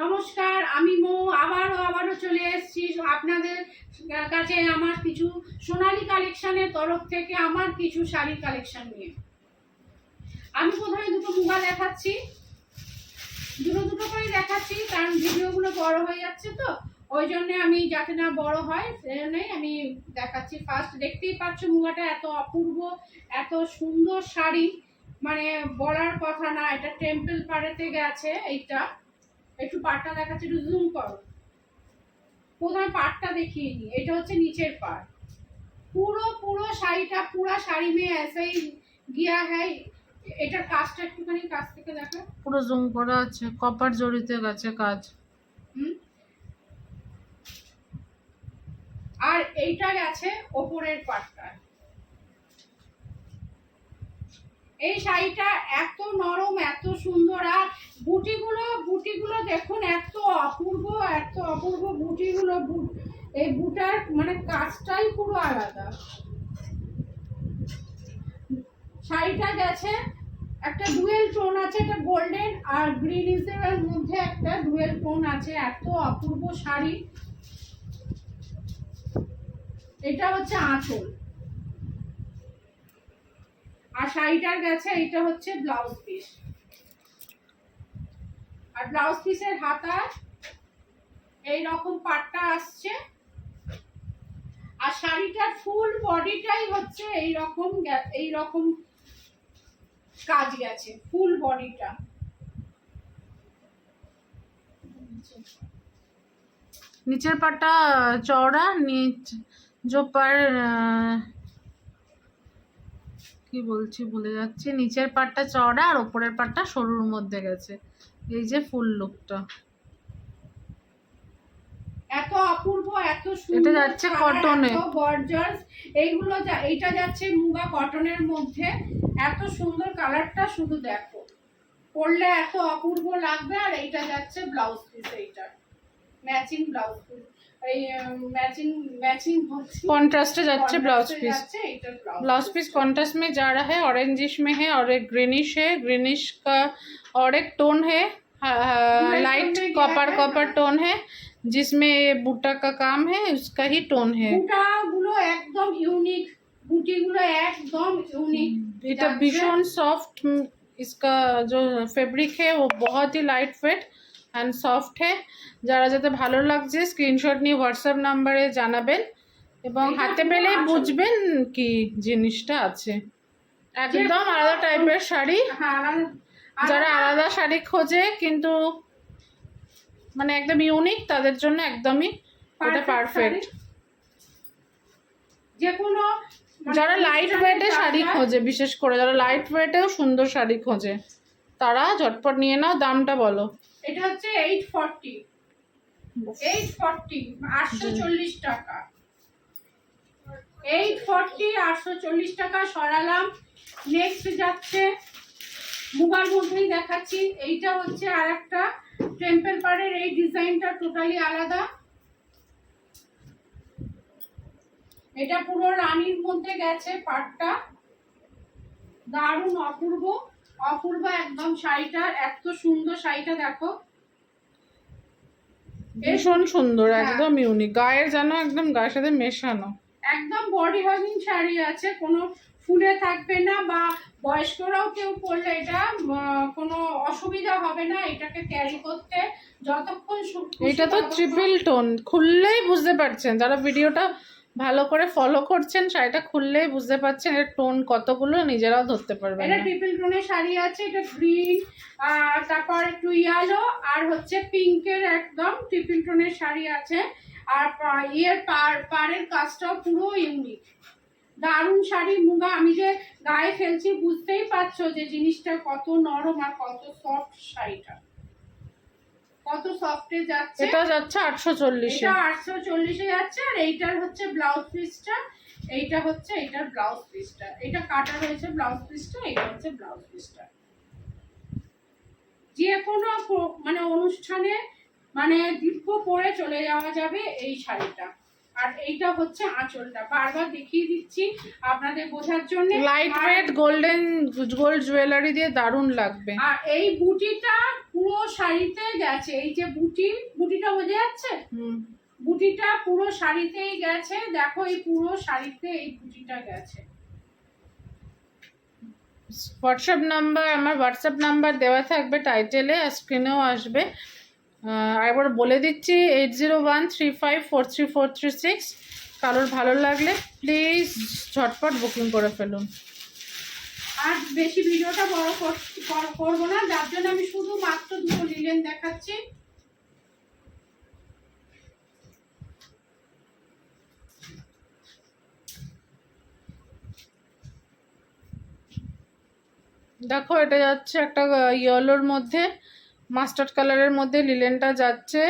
নমস্কার, আমি মো। আবারও আবারও চলে এসেছি আপনাদের কাছে আমার কিছু সোনালি কালেকশনের তরফ থেকে, আমার কিছু শাড়ির কালেকশন নিয়ে। আমি প্রথমে দুটো মুগা দেখাচ্ছি। দুটো দুটো করে দেখাচ্ছি, কারণ ভিডিওগুলো বড় হয়ে যাচ্ছে তো। ওই জন্য আমি, যাতে না বড় হয় সেই জন্যই আমি দেখাচ্ছি। ফার্স্ট দেখতেই পাচ্ছ মুগাটা এত অপূর্ব, এত সুন্দর শাড়ি। মানে বলার কথা না, এটা টেম্পল পাড়েতে গেছে, এইটা। একটু পাটটা দেখাচ্ছি একটু জুম করো। প্রথমে পাটটা দেখিয়ে নি এটা হচ্ছে নিচের পাট। পুরো পুরো শাড়িটা পুরো শাড়ি মেয়ে এসেই গিয়া হ্যায় এটার কাজটা একটুখানি কাছ থেকে দেখা। পুরো জুম করা আছে কপার জড়িতে গেছে কাজ। হুম। আর এইটা গেছে ওপরের পাটটা এই শাড়িটা এত নরম, এত সুন্দর, আর বুটিগুলো বুটিগুলো দেখুন এত অপূর্ব এত অপূর্ব বুটিগুলো এই বুটার মানে কাজটাই পুরো আলাদা। শাড়িটা গেছে, একটা ডুয়েল টোন আছে, একটা গোল্ডেন, আর গ্রিন এর মধ্যে একটা ডুয়েল টোন আছে, এত অপূর্ব শাড়ি। এটা হচ্ছে আঁচল। আর শাড়িটার গেছে এটা হচ্ছে ব্লাউজ পিস। আর ব্লাউজ পিসের হাতা এই রকম পাটটা আসছে। আর শাড়িটার ফুল বডিটাই হচ্ছে এই রকম এই রকম কাজ গেছে, ফুল বডিটা। নিচের পাটটা চওড়া, নিচ জোপার কি বলছি ভুলে যাচ্ছি। নিচের পাটটা চওড়া আর ওপরের পাটটা সরুর মধ্যে গেছে। এই যে ফুল লুকটা। এত অপূর্ব এত সুন্দর যাচ্ছে colour, cotton-এ। গর্জাস এইগুলো যা- এইটা যাচ্ছে মুগা কটনের মধ্যে। এত সুন্দর কালারটা শুধু দেখো। পরলে এত অপূর্ব লাগবে আর এইটা যাচ্ছে ব্লাউজ পিস এইটা matching blouse piece এই ম্যাচিং ম্যাচিং হচ্ছে कॉन्ट्रास्ट যাচ্ছে ব্লাউজ contrast এ পিস যাচ্ছে এইটা ब्लाउज पीस कॉन्ट्रास्ट में जा रहा है ऑरेंजिश में है और एक ग्रीनिश है ग्रीनिश का और एक टोन है लाइट tone में कॉपर गया है, कॉपर हाँ। टोन है जिसमें ये बूटा का काम है उसका ही टोन है বুটাগুলো একদম ইউনিক বুটিগুলো একদম ইউনিক এটা भीषण सॉफ्ट इसका जो फैब्रिक है वो बहुत ही लाइट वेट অ্যান্ড সফট है যারা যাতে ভালো লাগছে স্ক্রিনশট নিয়ে হোয়াটসঅ্যাপ নাম্বারে জানাবেন এবং হাতে আসল। বুঝবেন কি জিনিসটা আছে। একদম আলাদা টাইপের শাড়ি। হ্যাঁ যারা আলাদা- শাড়ি খোঁজে কিন্তু মানে একদম ইউনিক তাদের জন্য একদমই এটা পারফেক্ট। যে কোনো মানে যারা লাইট ওয়েটে শাড়ি খোঁজে বিশেষ করে যারা লাইট ওয়েটেও সুন্দর শাড়ি খোঁজে তারা ঝটপট নিয়ে নাও দামটা বলো। এটা হচ্ছে এইট ফর্টি এইট ফর্টি আটশো চল্লিশ টাকা। এইট ফর্টি আটশো চল্লিশ টাকা সরালাম। নেক্সট যাচ্ছে মুগার মধ্যেই দেখাচ্ছি। এইটা হচ্ছে আর একটা। টেম্পল পাড়ের এই ডিজাইনটা টোটালি আলাদা। এটা পুরো রানীর মধ্যে গেছে পাটটা দারুণ অপূর্ব। অপূর্ব একদম শাড়িটা এত সুন্দর শাড়িটা দেখো। ভীষণ সুন্দর হ্যাঁ। একদম ইউনিক গায়ের যেন একদম গায়ের সাথে মেশানো। একদম বডি হাগিং শাড়ি আছে কোনো ফুলে থাকবে না বা বয়স্করাও কেউ পরলে এটা কোনো অসুবিধা হবে না এটাকে ক্যারি করতে যতক্ষণ এটা তো ট্রিপল টোন খুললেই বুঝতে পারছেন। যারা ভিডিওটা ভালো করে ফলো করছেন শাড়িটা খুললেই বুঝতে পারছেন এর টোন কতগুলো নিজেরাও ধরতে পারবেন এটা। ট্রিপল টোনের শাড়ি আছে এটা গ্রিন আর তারপর একটু ইয়েলো আর হচ্ছে পিঙ্কের একদম ট্রিপল টোনের শাড়ি আছে। আর ইয়ের পার পাড়ের কাজটাও পুরো ইউনিক দারুণ শাড়ি মুগা আমি যে গায়ে ফেলছি বুঝতেই পারছ যে জিনিসটা কত নরম আর কত সফট শাড়িটা। কত সফটে যাচ্ছে? এটা যাচ্ছে আটশো চল্লিশে। এটা 840 এ যাচ্ছে আর এইটার হচ্ছে ব্লাউজ পিসটা এইটা হচ্ছে এইটার ব্লাউজ পিসটা এটা কাটা রয়েছে ব্লাউজ পিসটা এটা হচ্ছে ব্লাউজ পিসটা যে কোনো মানে অনুষ্ঠানে মানে দীর্ঘ পরে চলে যাওয়া যাবে এই শাড়িটা। আর এইটা হচ্ছে আঁচলটা। বারবার দেখিয়ে দিচ্ছি আপনাদের বোঝার জন্য। Light weight golden gold jewellery দিয়ে দারুণ লাগবে। আর এই বুটিটা পুরো শাড়িতে গেছে। এই যে বুটি বুটিটা বোঝা যাচ্ছে? হুম। বুটিটা পুরো শাড়িতেই গেছে। দেখো এই পুরো শাড়িতে এই বুটিটা গেছে। হোয়াটসঅ্যাপ নাম্বার আমার হোয়াটসঅ্যাপ নাম্বার দেওয়া থাকবে টাইটেলে আর স্ক্রিনেও আসবে। আরেকবার বলে দিচ্ছি eight zero one three five four three four three six কারোর ভালো লাগলে প্লিজ ঝটপট বুকিং করে ফেলুন। আর বেশি ভিডিওটা বড় কর- কর- করব না যার জন্য আমি শুধু মাত্র দুটো লিলেন দেখাচ্ছি। দেখো এটা যাচ্ছে একটা ইয়েলোর মধ্যে। মাস্টার্ড কালারের মধ্যে লিলেনটা যাচ্ছে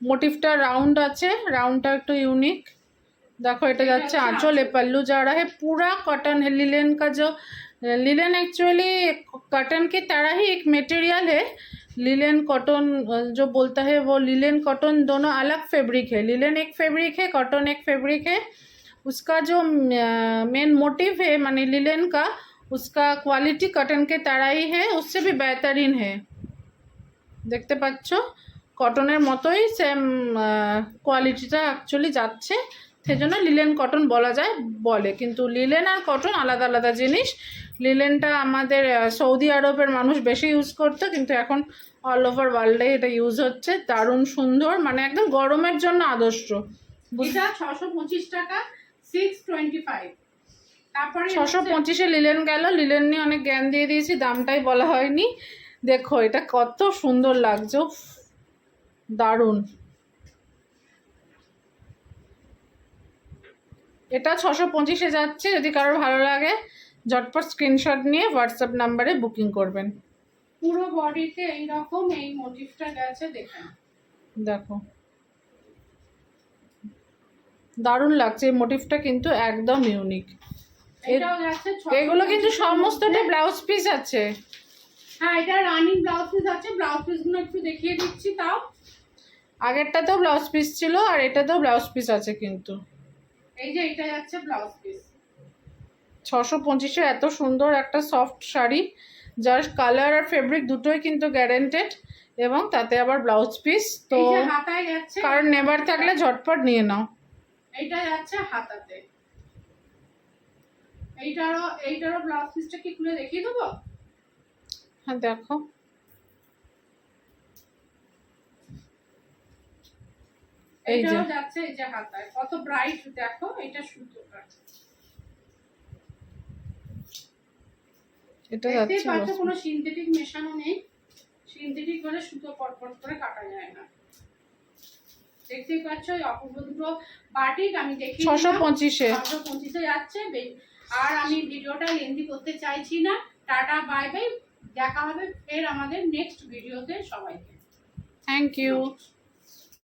মোটিভটা রাউন্ড আছে রাউন্ডটা একটু यूनिक देखो এটা এটা যাচ্ছে হচ্ছে आंचल है पल्लू जा रहा है पूरा कॉटन है लिलेन का जो लिलेन एक्चुअली कॉटन की तरह ही एक मटेरियल है लिलेन कॉटन जो बोलता है वो लिलेन कॉटन दोनों अलग फैब्रिक है लिलेन एक फैब्रिक है कॉटन एक फैब्रिक है उसका जो मेन मोटिव है माने लिलेन का उसका क्वालिटी कॉटन के तरह ही है उससे भी बेहतरीन है দেখতে পাচ্ছ? কটনের মতোই সেম কোয়ালিটিটা অ্যাকচুয়ালি যাচ্ছে। সেজন্য লিলেন কটন বলা যায় বলে। কিন্তু লিলেন আর কটন আলাদা আলাদা জিনিস। লিলেনটা আমাদের সৌদি আরবের মানুষ বেশি ইউজ করতো কিন্তু এখন অল ওভার ওয়ার্ল্ডে এটা ইউজ হচ্ছে। দারুণ সুন্দর মানে একদম গরমের জন্য আদর্শ। এটা ছশো পঁচিশ টাকা সিক্স টোয়েন্টি ফাইভ তারপরে ছশো পঁচিশে লিলেন গেল। লিলেন নিয়ে অনেক জ্ঞান দিয়ে দিয়েছি দামটাই বলা হয়নি। দেখো এটা কত সুন্দর লাগছে দারুণ। এটা ছশো পঁচিশে যাচ্ছে যদি কারোর ভালো লাগে ঝটপট স্ক্রিনশট নিয়ে হোয়াটসঅ্যাপ নাম্বারে বুকিং করবেন। পুরো বডিতে এইরকম এই মোটিভটা গেছে দেখেন দেখো। দারুণ লাগছে এই মোটিভটা কিন্তু একদম ইউনিক এটাও গেছে 625 এগুলো কিন্তু সমস্তটা ব্লাউজ পিস আছে। হ্যাঁ এটা রানিং ব্লাউজ পিস আছে ব্লাউজ পিসগুলো একটু দেখিয়ে দিচ্ছি তাও। আগেরটাতেও ব্লাউজ পিস ছিল আর এটাতেও ব্লাউজ পিস আছে কিন্তু। এই যে এটা যাচ্ছে ব্লাউজ পিস ছশো পঁচিশের এত সুন্দর একটা সফট শাড়ি যার কালার আর ফেব্রিক দুটোই কিন্তু গ্যারেন্টেড এবং তাতে আবার ব্লাউজ পিস তো হাতায় যাচ্ছে। কারণ নেবার থাকলে ঝটপট নিয়ে নাও। এইটা যাচ্ছে হাতাতে। এইটারও এইটারও ব্লাউজ পিসটা কি খুলে দেখিয়ে দেবো? হ্যাঁ দেখো। এই যে। যাচ্ছে এই যে হাতায়। কত ব্রাইট দেখো এটা সুতোটা এটা যাচ্ছে পাচ্ছ কোনো সিনথেটিক মেশানো নেই। সিনথেটিক করে সুতো করে কাটা যায় না। দেখতেই পাচ্ছ এই অপূর্ব দুটো বাটিক আমি দেখি ছশো পঁচিশে। ছশো পঁচিশে যাচ্ছে বে- আর আমি ভিডিওটা লেন্দি করতে চাইছি না। টাটা বাই বাই দেখা হবে ফের আমাদের নেক্সট ভিডিওতে সবাইকে। Thank you